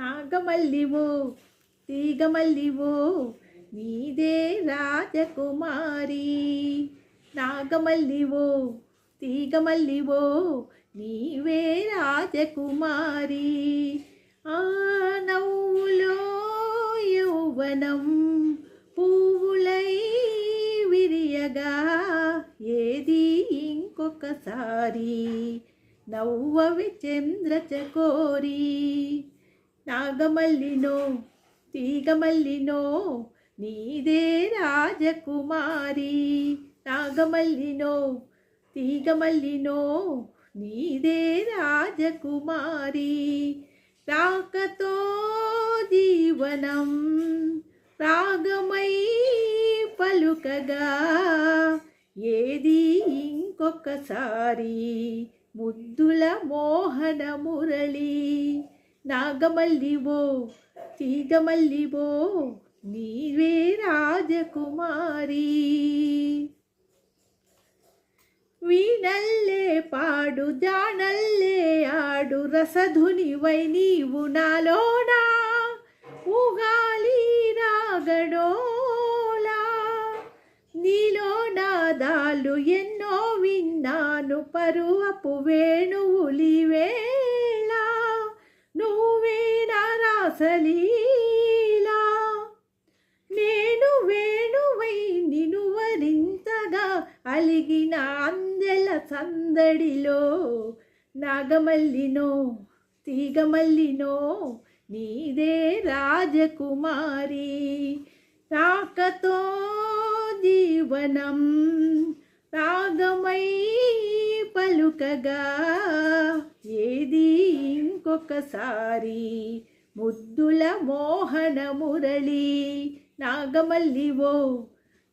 నాగమల్లివో తీగమల్లివో నీదే రాజకుమారి. నాగమల్లివో తీగమల్లివో నీవే రాజకుమారి. ఆ నవ్వులో యౌవనం పువ్వులై విరియగా ఏది ఇంకొకసారి? నవ్వవి చంద్రచకోరి. నాగమల్లినో తీగమల్లినో నీదే రాజకుమారి. నాగమల్లినో తీగమల్లినో నీదే రాజకుమారి. రాకతో జీవనం రాగమై పలుకగా ఏది ఇంకొకసారి ముద్దుల మోహన మురళి నాగమల్లివో తీగమల్లివో నీవే రాజకుమారి. వీణల్లే పాడు జానల్లే ఆడు రసధునివై నీవు నాలోనా? ఊగాలి రాగడోలా నీలో నాదాలు ఎన్నో విన్నాను పరువపు వేణువులివే లీలా. నేను వేణువై నిను వరింతగా అలిగిన అందెల సందడిలో నాగమల్లినో తీగమల్లినో నీదే రాజకుమారి. రాకతో జీవనం రాగమై పలుకగా ఏది ఇంకొకసారి ముద్దుల మోహన మురళి నాగమల్లివో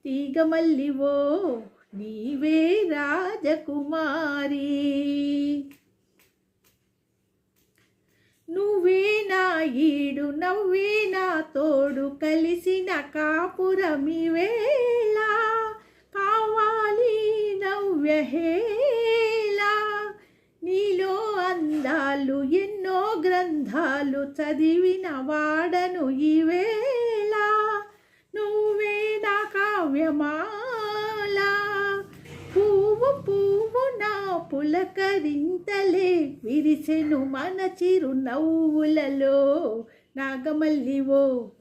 తీగమల్లివో నీవే రాజకుమారి. నువ్వే నా ఈడు నవ్వే నా తోడు కలిసిన కాపురమివేళ కావాలి నవ్యహేళ గ్రంథాలు ఎన్నో గ్రంథాలు చదివిన వాడను ఈవేళ నువ్వే నా కావ్యమాల. పువ్వు పువ్వు నా పులకరింతలే విరిసెను మన చిరు నవ్వులలో నాగమల్లివో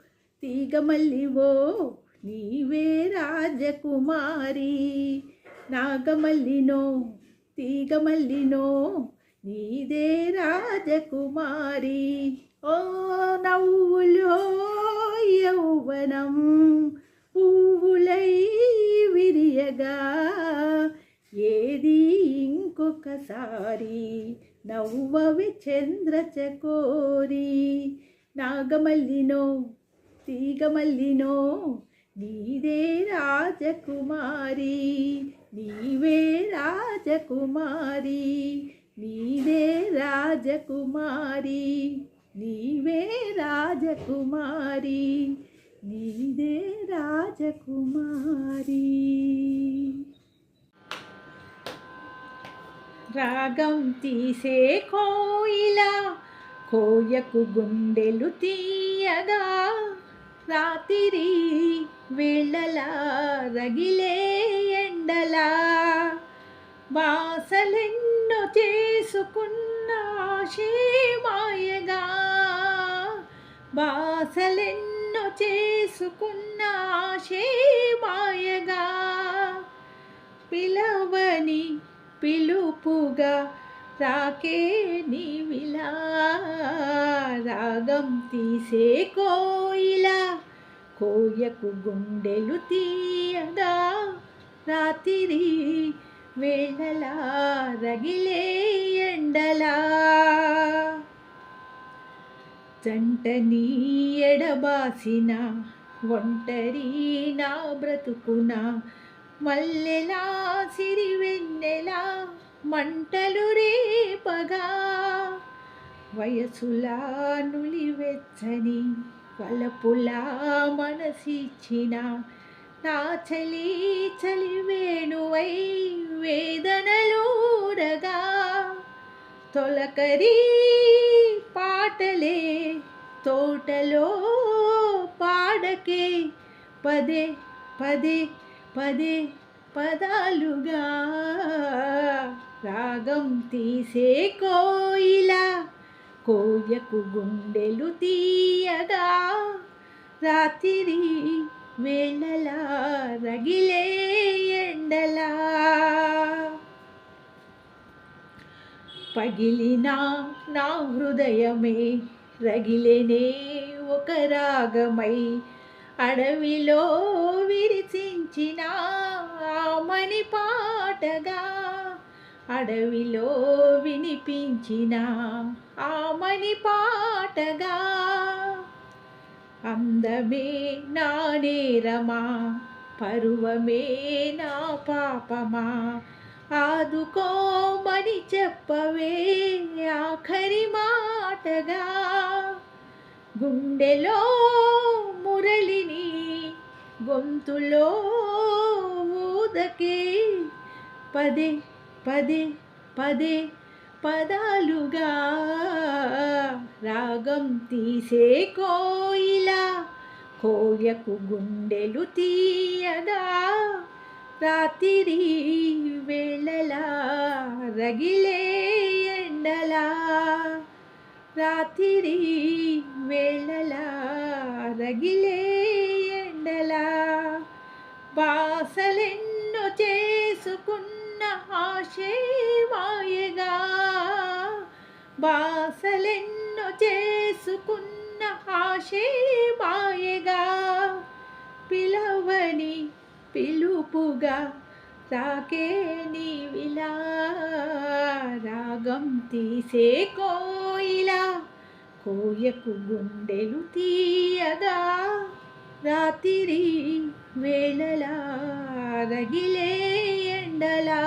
తీగమల్లివో నీవే రాజకుమారి. నాగమల్లినో తీగమల్లినో నీదే రాజకుమారి ఓ నవ్వులో యౌవనం పువ్వులై విరియగా ఏది ఇంకొకసారి నవ్వవి చంద్రచకోరి నాగమల్లినో తీగమల్లినో నీదే రాజకుమారి నీవే రాజకుమారి. నీవే రాజకుమారి నీవే రాజకుమారి నీదే రాజకుమారి. రాగం తీసే కోయిల కోయకు గుండెలు తీయగా రాత్రి వేళలా రగిలే ఎండలా బాసలెన్నో చేసుకున్న మాయగా బాసలెన్నో చేసుకున్న మాయగా పిలవని పిలుపుగా రాకే నీవిలా రాగం తీసే కోయిలా కోయకు గుండెలు తీయగా రాత్రి వేళలా రగిలే ఎండలా. జంటని ఎడబాసిన ఒంటరి నా బ్రతుకున మల్లెలా సిరివెన్నెలా మంటలు రేపగా. వయసులా నులివెచ్చని వలపులా మనసిచ్చిన నా చలి చలి వేణువై వేదనలూరగా తొలకరి పాటలే తోటలో పాడకే. పదే పదే పదే పదాలుగా. రాగం తీసే కోయిలా కోయకు గుండెలు తీయగా. రాత్రి వేళలా రగిలే ఎండలా. పగిలినా నా హృదయమే రగిలేనే ఒక రాగమై. అడవిలో విరిచించిన మణి పాటగా అడవిలో వినిపించిన ఆ మణి పాటగా. అందమే నా నేరమా? పరువమే నా పాపమా? ఆదుకోమని చెప్పవే ఆఖరి మాటగా? గుండెలో మురళిని గొంతులో ఊదకే? పదే పదే పదే పదాలుగా రాగం తీసే కోయిలా కోయకు గుండెలు తీయదా? రాత్రి వేళలా రగిలే ఎండలా రాత్రి వేళలా రగిలే ఎండలా. బాసలెన్నో చేసుకున్న ఆశే మాయగా బాసలెన్నో చేసుకున్న ఆశే మాయగా పిలవని పిలుపుగా రాకే నీవిలా రాగం తీసే కోయిలా కోయకు గుండెలు తీయగా రాత్రి వేళలా రగిలే ఎండలా.